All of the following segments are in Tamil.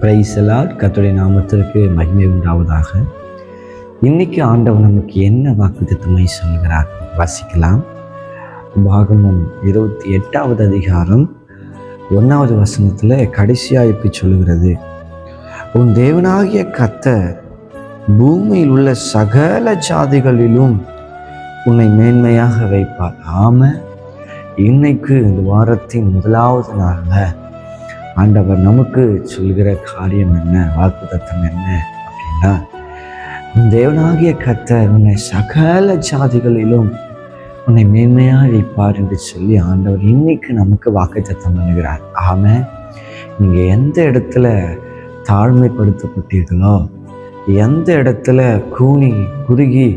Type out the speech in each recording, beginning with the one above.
பிரைசலால் கத்துடைய நாமத்திற்கு மகிமை உண்டாவதாக. இன்னைக்கு ஆண்டவர் நமக்கு என்ன வாக்குத்தத்தமாய் சொல்கிறார் வாசிக்கலாம். பாகமும் இருபத்தி எட்டாவது அதிகாரம் ஒன்றாவது வசனத்தில் கடைசியாக இப்படி சொல்லுகிறது. உன் தேவனாகிய கத்தர் பூமியில் உள்ள சகல ஜாதிகளிலும் உன்னை மேன்மையாக வைப்பார். ஆம இன்னைக்கு இந்த வாரத்தின் முதலாவது நாளில் ஆண்டவர் நமக்கு சொல்கிற காரியம் என்ன வாக்குத்தத்தம் என்ன அப்படின்னா தேவனாகிய கத்தர் உன்னை சகல ஜாதிகளிலும் உன்னை மேன்மையாக வைப்பார் என்று சொல்லி ஆண்டவர் இன்னைக்கு நமக்கு வாக்குத்தத்தம் பண்ணுகிறார். ஆம நீங்கள் எந்த இடத்துல தாழ்மைப்படுத்தப்பட்டீர்களோ எந்த இடத்துல கூனி குறுகி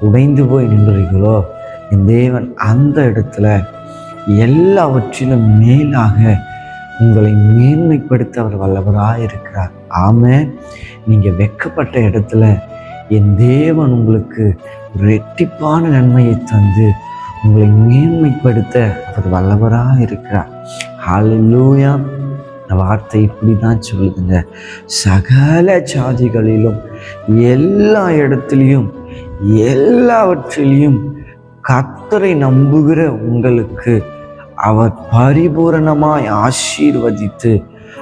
உடைந்து போய் நின்றீர்களோ என் தேவன் அந்த இடத்துல எல்லாவற்றிலும் மேலாக உங்களை மேன்மைப்படுத்த அவர் வல்லவராக இருக்கிறார். ஆம நீங்கள் வெக்கப்பட்ட இடத்துல என் தேவன் உங்களுக்கு ரெட்டிப்பான நன்மையை தந்து உங்களை மேன்மைப்படுத்த அவர் வல்லவராக இருக்கிறார். ஹalleluya இந்த வார்த்தை இப்படி தான் சொல்லுதுங்க. சகல ஜாதிகளிலும் எல்லா இடத்துலையும் எல்லாவற்றிலையும் கத்தரை நம்புகிற உங்களுக்கு அவர் பரிபூரணமாய் ஆசீர்வதித்து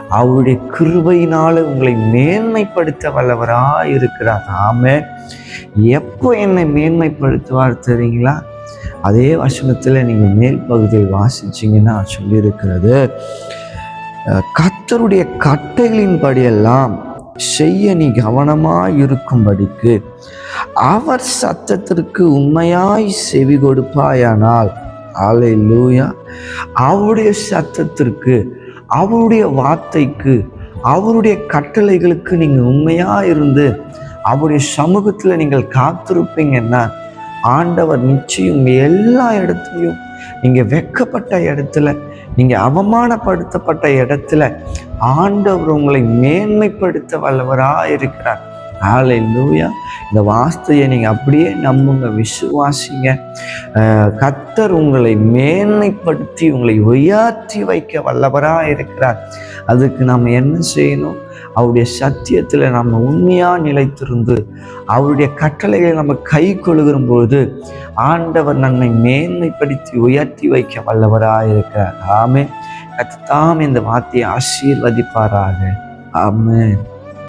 அவருடைய கிருபையினால உங்களை மேன்மைப்படுத்த வல்லவராக இருக்கிறார். ஆம எப்போ என்னை மேன்மைப்படுத்துவார் தெரியுங்களா? அதே வசனத்தில் நீங்கள் மேல் பகுதியில் வாசிச்சிங்கன்னா சொல்லியிருக்கிறது கத்தருடைய கட்டைகளின்படியெல்லாம் செய்ய நீ கவனமாக இருக்கும்படிக்கு அவர் சத்தத்திற்கு உண்மையாய் செவி கொடுப்பாயானால் ஆலை லூயா அவருடைய சத்தத்திற்கு அவருடைய வார்த்தைக்கு அவருடைய கட்டளைகளுக்கு நீங்கள் உண்மையாக இருந்து அவருடைய சமூகத்தில் நீங்கள் காத்திருப்பீங்கன்னா ஆண்டவர் நிச்சயம் எல்லா இடத்துலையும் நீங்கள் வெக்கப்பட்ட இடத்துல நீங்கள் அவமானப்படுத்தப்பட்ட இடத்துல ஆண்டவர் உங்களை மேன்மைப்படுத்த வல்லவராக இருக்கிறார். ஆலை லூயா இந்த வார்த்தையை நீங்கள் அப்படியே நம்புங்க விசுவாசிங்க. கத்தர் உங்களை மேன்மைப்படுத்தி உங்களை உயர்த்தி வைக்க வல்லவராக இருக்கிறார். அதுக்கு நாம் என்ன செய்யணும்? அவருடைய சத்தியத்தில் நம்ம உண்மையாக நிலைத்திருந்து அவருடைய கட்டளைகளை நம்ம கை கொள்ளுகிற ஆண்டவர் நம்மை மேன்மைப்படுத்தி உயர்த்தி வைக்க வல்லவராக இருக்கிறார். ஆமே கத்தாம் இந்த வார்த்தையை ஆசீர்வதிப்பாராக. ஆமே